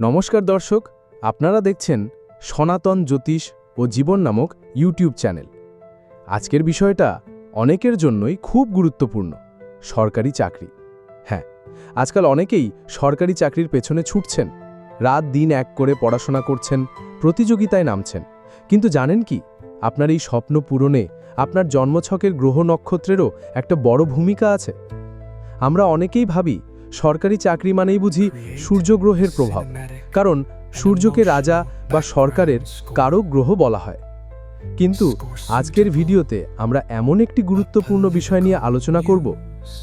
নমস্কার দর্শক, আপনারা দেখছেন সনাতন জ্যোতিষ ও জীবন নামক ইউটিউব চ্যানেল। আজকের বিষয়টা অনেকের জন্যই খুব গুরুত্বপূর্ণ, সরকারি চাকরি। হ্যাঁ আজকাল অনেকেই সরকারি চাকরির পেছনে ছুটছেন, রাত দিন এক করে পড়াশোনা করছেন, প্রতিযোগিতায় নামছেন। কিন্তু জানেন কি, আপনার এই স্বপ্ন পূরণে আপনার জন্মছকের গ্রহ নক্ষত্রেরও একটা বড় ভূমিকা আছে। আমরা অনেকেই ভাবি সরকারি চাকরি মানেই বুঝি সূর্যগ্রহের প্রভাব। কারণ সূর্যকে রাজা বা সরকারের কারক গ্রহ বলা হয়। কিন্তু আজকের ভিডিওতে আমরা এমন একটি গুরুত্বপূর্ণ বিষয় নিয়ে আলোচনা করব,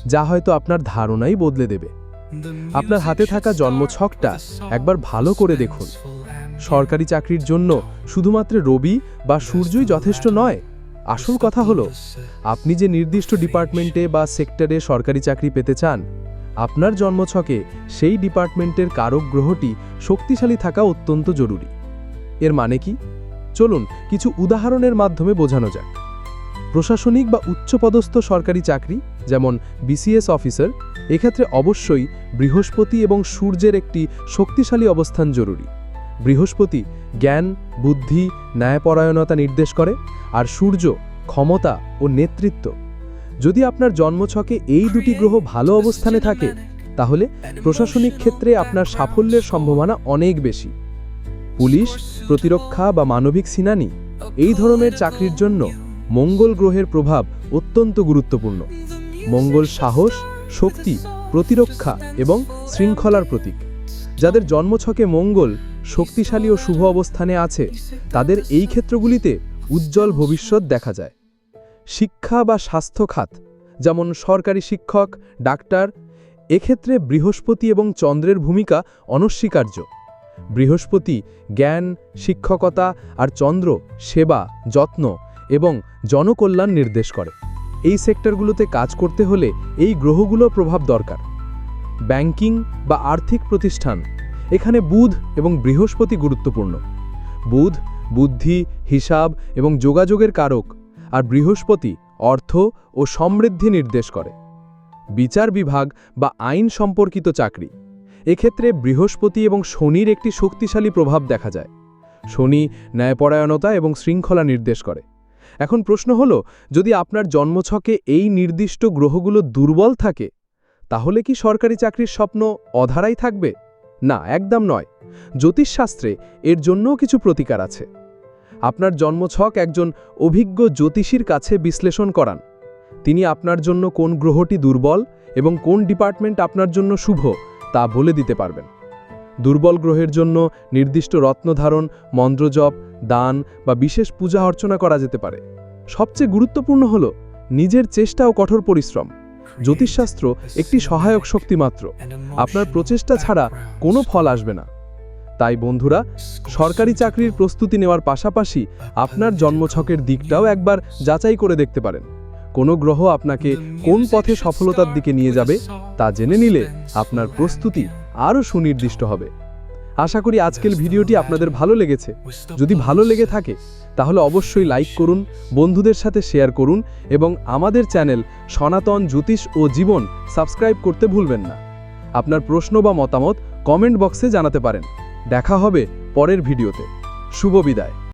যা হয়তো আপনার ধারণাই বদলে দেবে। আপনার হাতে থাকা জন্মছকটা একবার ভালো করে দেখুন। সরকারি চাকরির জন্য শুধুমাত্র রবি বা সূর্যই যথেষ্ট নয়। আসল কথা হলো, আপনি যে নির্দিষ্ট ডিপার্টমেন্টে বা সেক্টরে সরকারি চাকরি পেতে চান আপনার জন্মছকে সেই ডিপার্টমেন্টের কারক গ্রহটি শক্তিশালী থাকা অত্যন্ত জরুরি। এর মানে কি? চলুন কিছু উদাহরণের মাধ্যমে বোঝানো যাক। প্রশাসনিক বা উচ্চপদস্থ সরকারি চাকরি, যেমন বিসিএস অফিসার, এক্ষেত্রে অবশ্যই বৃহস্পতি এবং সূর্যের একটি শক্তিশালী অবস্থান জরুরি। বৃহস্পতি জ্ঞান, বুদ্ধি, ন্যায়পরায়ণতা নির্দেশ করে, আর সূর্য ক্ষমতা ও নেতৃত্ব। যদি আপনার জন্মছকে এই দুটি গ্রহ ভালো অবস্থানে থাকে, তাহলে প্রশাসনিক ক্ষেত্রে আপনার সাফল্যের সম্ভাবনা অনেক বেশি। পুলিশ, প্রতিরক্ষা বা মানবিক সিনানি, এই ধরনের চাকরির জন্য মঙ্গল গ্রহের প্রভাব অত্যন্ত গুরুত্বপূর্ণ। মঙ্গল সাহস, শক্তি, প্রতিরক্ষা এবং শৃঙ্খলার প্রতীক। যাদের জন্মছকে মঙ্গল, শক্তিশালী ও শুভ অবস্থানে আছে, তাদের এই ক্ষেত্রগুলিতে উজ্জ্বল ভবিষ্যৎ দেখা যায়। শিক্ষা বা স্বাস্থ্য খাত, যেমন সরকারি শিক্ষক, ডাক্তার, এক্ষেত্রে বৃহস্পতি এবং চন্দ্রের ভূমিকা অনস্বীকার্য। বৃহস্পতি জ্ঞান, শিক্ষকতা আর চন্দ্র সেবা, যত্ন এবং জনকল্যাণ নির্দেশ করে। এই সেক্টরগুলোতে কাজ করতে হলে এই গ্রহগুলো প্রভাব দরকার। ব্যাংকিং বা আর্থিক প্রতিষ্ঠান, এখানে বুধ এবং বৃহস্পতি গুরুত্বপূর্ণ। বুধ, বুদ্ধি, হিসাব এবং যোগাযোগের কারক আর বৃহস্পতি অর্থ ও সমৃদ্ধি নির্দেশ করে। বিচার বিভাগ বা আইন সম্পর্কিত চাকরি। এক্ষেত্রে বৃহস্পতি এবং শনির একটি শক্তিশালী প্রভাব দেখা যায়। শনি ন্যায়পরায়ণতা এবং শৃঙ্খলা নির্দেশ করে। এখন প্রশ্ন হল, যদি আপনার জন্মছকে এই নির্দিষ্ট গ্রহগুলো দুর্বল থাকে, তাহলে কি সরকারি চাকরির স্বপ্ন অধারাই থাকবে? না, একদম নয়। জ্যোতিষশাস্ত্রে এর জন্যও কিছু প্রতিকার আছে। আপনার জন্মছক একজন অভিজ্ঞ জ্যোতিষীর কাছে বিশ্লেষণ করান। তিনি আপনার জন্য কোন গ্রহটি দুর্বল এবং কোন ডিপার্টমেন্ট আপনার জন্য শুভ, তা বলে দিতে পারবেন। দুর্বল গ্রহের জন্য নির্দিষ্ট রত্নধারণ মন্ত্রজপ দান বা বিশেষ পূজা অর্চনা করা যেতে পারে। সবচেয়ে গুরুত্বপূর্ণ হল নিজের চেষ্টা ও কঠোর পরিশ্রম। জ্যোতিষশাস্ত্র একটি সহায়ক শক্তি মাত্র। আপনার প্রচেষ্টা ছাড়া কোনো ফল আসবে না। তাই বন্ধুরা সরকারি চাকরির প্রস্তুতি নেওয়ার পাশাপাশি আপনার জন্মছকের দিকটাও একবার যাচাই করে দেখতে পারেন। কোনো গ্রহ আপনাকে কোন পথে সফলতার দিকে নিয়ে যাবে তা জেনে নিলে আপনার প্রস্তুতি আরও সুনির্দিষ্ট হবে। আশা করি আজকের ভিডিওটি আপনাদের ভালো লেগেছে। যদি ভালো লেগে থাকে তাহলে অবশ্যই লাইক করুন বন্ধুদের সাথে শেয়ার করুন এবং আমাদের চ্যানেল সনাতন জ্যোতিষ ও জীবন সাবস্ক্রাইব করতে ভুলবেন না। আপনার প্রশ্ন বা মতামত কমেন্ট বক্সে জানাতে পারেন। দেখা হবে পরের ভিডিওতে। শুভ বিদায়।